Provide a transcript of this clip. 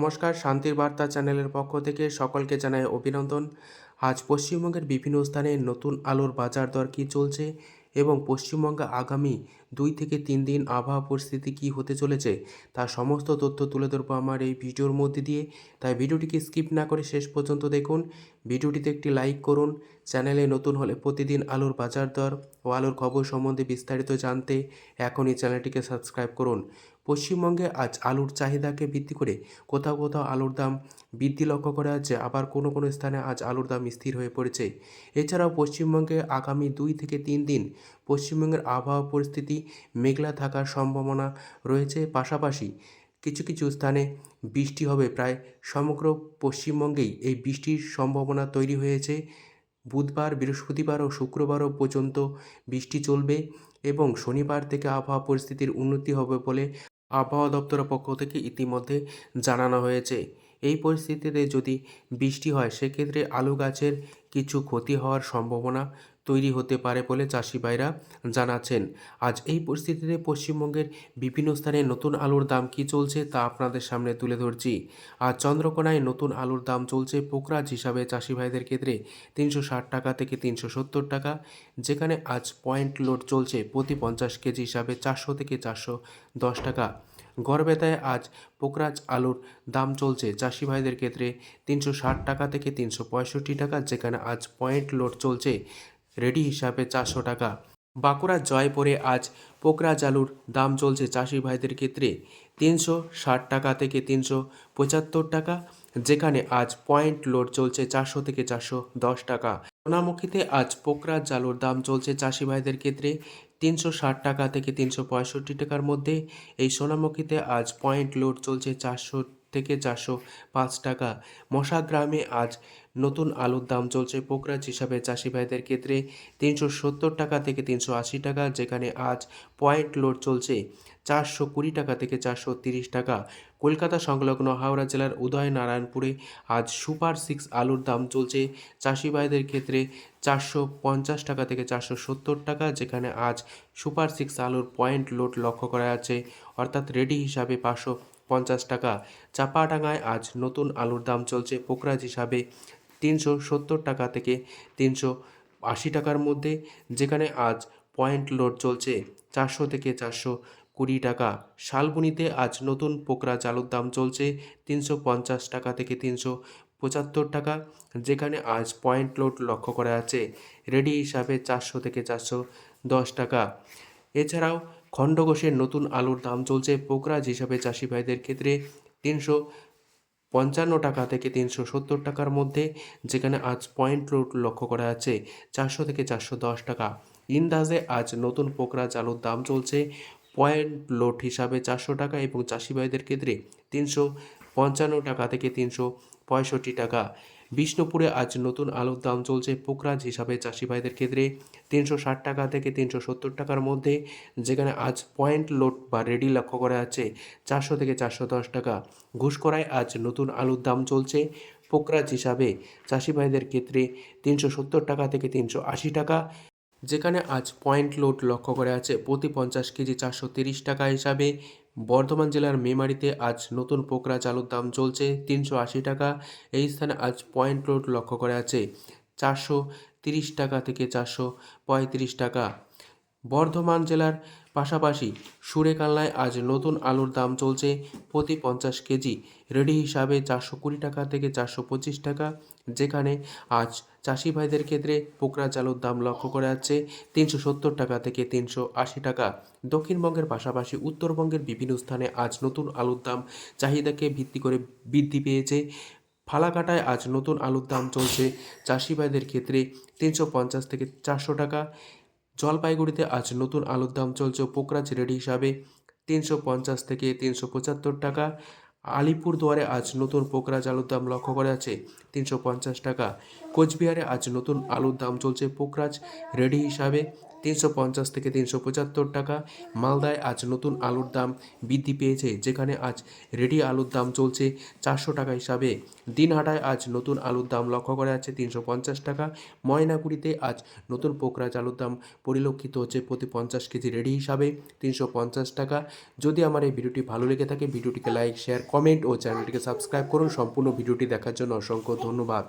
নমস্কার, শান্তির বার্তা চ্যানেলের পক্ষ থেকে সকলকে জানাই অভিনন্দন। আজ পশ্চিমবঙ্গের বিভিন্ন স্থানে নতুন আলুর বাজার দর কী চলছে এবং পশ্চিমবঙ্গে আগামী দুই থেকে তিন দিন আবহাওয়া পরিস্থিতি কী হতে চলেছে তার সমস্ত তথ্য তুলে ধরবো আমার এই ভিডিওর মধ্যে দিয়ে। তাই ভিডিওটিকে স্কিপ না করে শেষ পর্যন্ত দেখুন। ভিডিওটিতে একটি লাইক করুন। চ্যানেলে নতুন হলে প্রতিদিন আলুর বাজার দর ও আলুর খবর সম্বন্ধে বিস্তারিত জানতে এখনই চ্যানেলটিকে সাবস্ক্রাইব করুন। পশ্চিমবঙ্গে আজ আলুর চাহিদাকে ভিত্তি করে কোথাও কোথাও আলুর দাম বৃদ্ধি লক্ষ্য করা যাচ্ছে, আবার কোনো কোনো স্থানে আজ আলুর দাম স্থির হয়ে পড়েছে। এছাড়াও পশ্চিমবঙ্গে আগামী দুই থেকে তিন দিন পশ্চিমবঙ্গের আবহাওয়া পরিস্থিতি মেঘলা থাকার সম্ভাবনা রয়েছে। পাশাপাশি কিছু কিছু স্থানে বৃষ্টি হবে। প্রায় সমগ্র পশ্চিমবঙ্গেই এই বৃষ্টির সম্ভাবনা তৈরি হয়েছে। বুধবার, বৃহস্পতিবার ও শুক্রবারও পর্যন্ত বৃষ্টি চলবে এবং শনিবার থেকে আবহাওয়া পরিস্থিতির উন্নতি হবে বলে আবহাওয়া দপ্তরের পক্ষ থেকে ইতিমধ্যে জানানো হয়েছে, এই পরিস্থিতিতে যদি বৃষ্টি হয়, সেক্ষেত্রে আলু গাছের কিছু ক্ষতি হওয়ার সম্ভাবনা তৈরি হতে পারে বলে চাষি ভাইরা জানাচ্ছেন। আজ এই পরিস্থিতিতে পশ্চিমবঙ্গের বিভিন্ন স্থানে নতুন আলুর দাম কী চলছে তা আপনাদের সামনে তুলে ধরছি। আর চন্দ্রকোনায় নতুন আলুর দাম চলছে পোকরাজ হিসাবে চাষি ভাইদের ক্ষেত্রে তিনশো ষাট টাকা থেকে তিনশো সত্তর টাকা, যেখানে আজ পয়েন্ট লোড চলছে প্রতি পঞ্চাশ কেজি হিসাবে চারশো থেকে চারশো দশ টাকা। গড়বেতায় আজ পোকরাজ আলুর দাম চলছে চাষি ভাইদের ক্ষেত্রে তিনশো ষাট টাকা থেকে তিনশো পঁয়ষট্টি টাকা, যেখানে আজ পয়েন্ট লোড চলছে রেডি হিসাবে চারশো টাকা। বাঁকুড়া জয়পুরে আজ পোকরা জালুর দাম চলছে চাষি ভাইদের ক্ষেত্রে তিনশো ষাট টাকা থেকে তিনশো পঁচাত্তর টাকা, যেখানে আজ পয়েন্ট লোড চলছে চারশো থেকে চারশো দশ টাকা। সোনামুখীতে আজ পোকরাজ জালুর দাম চলছে চাষি ভাইদের ক্ষেত্রে তিনশো ষাট টাকা থেকে তিনশো পঁয়ষট্টি টাকার মধ্যে। এই সোনামুখীতে আজ পয়েন্ট লোড চলছে চারশো থেকে চারশো পাঁচ টাকা। মশাগ্রামে আজ নতুন আলুর দাম চলছে পোকরাজ হিসাবে। চাষি ভাইদের ক্ষেত্রে তিনশো সত্তর টাকা থেকে তিনশো আশি টাকা, যেখানে আজ পয়েন্ট লোড চলছে চারশো কুড়ি টাকা থেকে চারশো তিরিশ টাকা। কলকাতা সংলগ্ন হাওড়া জেলার উদয়নারায়ণপুরে আজ সুপার সিক্স আলুর দাম চলছে। চাষি ভাইদের ক্ষেত্রে চারশো পঞ্চাশ টাকা থেকে চারশো সত্তর টাকা, যেখানে আজ সুপার সিক্স আলুর পয়েন্ট লোড লক্ষ্য করা যাচ্ছে। অর্থাৎ রেডি হিসাবে পাঁচশো পঞ্চাশ টাকা। চাপাডাঙ্গায় আজ নতুন আলুর দাম চলছে পোকরাজ হিসাবে তিনশো সত্তর টাকা থেকে তিনশো আশি টাকার মধ্যে, যেখানে আজ পয়েন্ট লোড চলছে চারশো থেকে চারশো কুড়ি টাকা। শালবনিতে আজ নতুন পোকরা চালুর দাম চলছে তিনশো পঞ্চাশ টাকা থেকে তিনশো পঁচাত্তর টাকা, যেখানে আজ পয়েন্ট লোড লক্ষ্য করা আছে। রেডি হিসাবে চারশো থেকে চারশো দশ টাকা। এছাড়াও খণ্ডঘোষের নতুন আলুর দাম চলছে পোকরাজ হিসাবে চাষি ভাইদের ক্ষেত্রে তিনশো পঞ্চান্ন টাকা থেকে তিনশো সত্তর টাকার মধ্যে, যেখানে আজ পয়েন্ট লোড লক্ষ্য করা যাচ্ছে চারশো থেকে চারশো দশ টাকা। ইন্দাজে আজ নতুন পোকরাজ আলুর দাম চলছে পয়েন্ট লোড হিসাবে চারশো টাকা এবং চাষি ভাইদের ক্ষেত্রে তিনশো পঞ্চান্ন টাকা থেকে তিনশো পঁয়ষট্টি টাকা। বিষ্ণুপুরে আজ নতুন আলুর দাম চলছে পোকরাজ হিসাবে চাষি ভাইদের ক্ষেত্রে। তিনশো ষাট টাকা থেকে তিনশো সত্তর টাকার মধ্যে, যেখানে আজ পয়েন্ট লোড বা রেডি লক্ষ্য করা যাচ্ছে, চারশো থেকে চারশো দশ টাকা। ঘুষকরায় আজ নতুন আলুর দাম চলছে পোকরাজ হিসাবে চাষি ভাইদের ক্ষেত্রে তিনশো সত্তর টাকা থেকে তিনশো আশি টাকা, যেখানে আজ পয়েন্ট লোড লক্ষ্য করা আছে প্রতি পঞ্চাশ কেজি চারশো তিরিশ টাকা হিসাবে। বর্ধমান জেলার মেমারিতে আজ নতুন পোকরা চালুর দাম চলছে তিনশো আশি টাকা। এই স্থানে আজ পয়েন্ট লোড লক্ষ্য করা আছে। চারশো তিরিশ টাকা থেকে চারশো পঁয়ত্রিশ টাকা। বর্ধমান জেলার পাশাপাশি সুরেকাল্লায় আজ নতুন আলুর দাম চলছে প্রতি পঞ্চাশ কেজি। রেডি হিসাবে চারশো কুড়ি টাকা থেকে চারশো পঁচিশ টাকা, যেখানে আজ চাষি ভাইদের ক্ষেত্রে পোকরা চালুর দাম লক্ষ্য করা যাচ্ছে তিনশো সত্তর টাকা থেকে তিনশো আশি টাকা। দক্ষিণবঙ্গের পাশাপাশি উত্তরবঙ্গের বিভিন্ন স্থানে আজ নতুন আলুর দাম চাহিদাকে ভিত্তি করে বৃদ্ধি পেয়েছে। ফালাকাটায় আজ নতুন আলুর দাম চলছে চাষি ভাইদের ক্ষেত্রে তিনশো পঞ্চাশ থেকে চারশো টাকা। জলপাইগুড়িতে আজ নতুন আলুর দাম চলছে পোকরাজ রেডি হিসাবে তিনশো পঞ্চাশ থেকে তিনশো পঁচাত্তর টাকা। আলিপুরদুয়ারে আজ নতুন পোকরাজ আলুর দাম লক্ষ্য করা যাচ্ছে। তিনশো পঞ্চাশ টাকা। কোচবিহারে আজ নতুন আলুর দাম চলছে পোকরাজ রেডি হিসাবে। তিনশো পঞ্চাশ থেকে তিনশো পঁচাত্তর টাকা। মালদায় আজ নতুন আলুর দাম বৃদ্ধি পেয়েছে, যেখানে আজ রেডি আলুর দাম চলছে চারশো টাকা হিসাবে। দিনহাটায় আজ নতুন আলুর দাম লক্ষ্য করা যাচ্ছে তিনশো পঞ্চাশ টাকা। ময়নাগুড়িতে আজ নতুন পোকরাজ আলুর দাম পরিলক্ষিত হচ্ছে প্রতি পঞ্চাশ কেজি রেডি হিসাবে তিনশো পঞ্চাশ টাকা। যদি আমার এই ভিডিওটি ভালো লেগে থাকে, ভিডিওটিকে লাইক, শেয়ার, কমেন্ট ও চ্যানেলটিকে সাবস্ক্রাইব করুন। সম্পূর্ণ ভিডিওটি দেখার জন্য অসংখ্য ধন্যবাদ।